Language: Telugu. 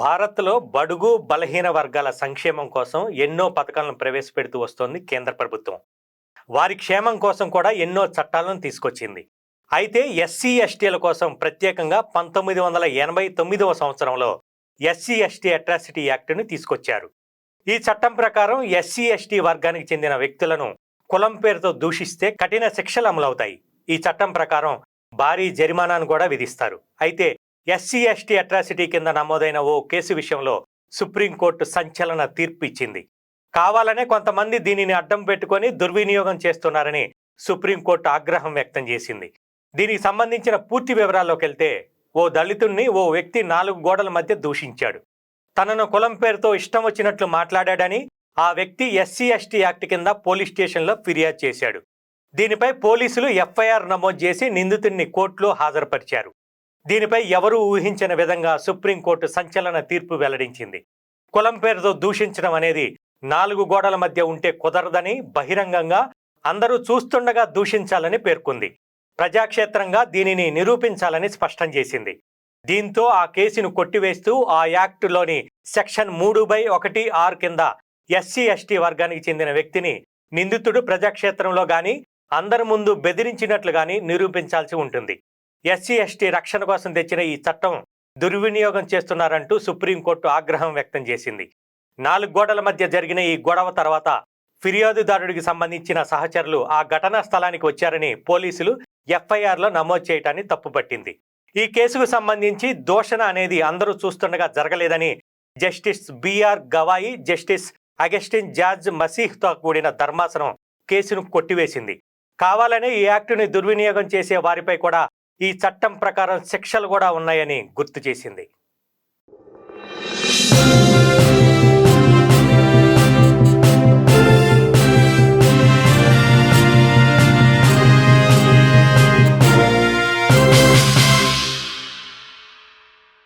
భారత్లో బడుగు బలహీన వర్గాల సంక్షేమం కోసం ఎన్నో పథకాలను ప్రవేశపెడుతూ వస్తోంది కేంద్ర ప్రభుత్వం. వారి క్షేమం కోసం కూడా ఎన్నో చట్టాలను తీసుకొచ్చింది. అయితే ఎస్సీ ఎస్టీల కోసం ప్రత్యేకంగా పంతొమ్మిది వందల ఎనభై తొమ్మిదవ సంవత్సరంలో ఎస్సీ ఎస్టీ అట్రాసిటీ యాక్ట్ను తీసుకొచ్చారు. ఈ చట్టం ప్రకారం ఎస్సీ ఎస్టీ వర్గానికి చెందిన వ్యక్తులను కులం పేరుతో దూషిస్తే కఠిన శిక్షలు అమలవుతాయి. ఈ చట్టం ప్రకారం భారీ జరిమానాను కూడా విధిస్తారు. అయితే ఎస్సీ ఎస్టీ అట్రాసిటీ కింద నమోదైన ఓ కేసు విషయంలో సుప్రీంకోర్టు సంచలన తీర్పు ఇచ్చింది కావాలనే కొంతమంది దీనిని అడ్డం పెట్టుకొని దుర్వినియోగం చేస్తున్నారని సుప్రీంకోర్టు ఆగ్రహం వ్యక్తం చేసింది. దీనికి సంబంధించిన పూర్తి వివరాల్లోకి వెళ్తే ఓ దళితుణ్ణి ఓ వ్యక్తి నాలుగు గోడల మధ్య దూషించాడు. తనను కులం పేరుతో ఇష్టం వచ్చినట్లు మాట్లాడాడని ఆ వ్యక్తి ఎస్సీ ఎస్టీ యాక్ట్ కింద పోలీస్ స్టేషన్లో ఫిర్యాదు చేశాడు. దీనిపై పోలీసులు ఎఫ్ఐఆర్ నమోదు చేసి నిందితుడిని కోర్టులో హాజరుపరిచారు. దీనిపై ఎవరూ ఊహించిన విధంగా సుప్రీంకోర్టు సంచలన తీర్పు వెల్లడించింది. కులం పేరుతో దూషించడం అనేది నాలుగు గోడల మధ్య ఉంటే కుదరదని బహిరంగంగా అందరూ చూస్తుండగా దూషించాలని పేర్కొంది. ప్రజాక్షేత్రంగా దీనిని నిరూపించాలని స్పష్టం చేసింది. దీంతో ఆ కేసును కొట్టివేస్తూ ఆ యాక్టులోని సెక్షన్ మూడు బై ఒకటి ఆరు కింద ఎస్సీ ఎస్టీ వర్గానికి చెందిన వ్యక్తిని నిందితుడు ప్రజాక్షేత్రంలో గాని అందరి ముందు బెదిరించినట్లు గాని నిరూపించాల్సి ఉంటుంది. ఎస్సీ ఎస్టీ రక్షణ కోసం తెచ్చిన ఈ చట్టం దుర్వినియోగం చేస్తున్నారంటూ సుప్రీంకోర్టు ఆగ్రహం వ్యక్తం చేసింది. నాలుగు గోడల మధ్య జరిగిన ఈ గొడవ తర్వాత ఫిర్యాదుదారుడికి సంబంధించిన సహచరులు ఆ ఘటనా స్థలానికి వచ్చారని పోలీసులు ఎఫ్ఐఆర్లో నమోదు చేయటాన్ని తప్పుపట్టింది. ఈ కేసుకు సంబంధించి దోషణ అనేది అందరూ చూస్తుండగా జరగలేదని justice BR Gavai justice Augustine George మసీహ్తో కూడిన ధర్మాసనం కేసును కొట్టివేసింది. కావాలనే ఈ యాక్టుని దుర్వినియోగం చేసే వారిపై కూడా ఈ చట్టం ప్రకారం శిక్షలు కూడా ఉన్నాయని గుర్తు చేసింది.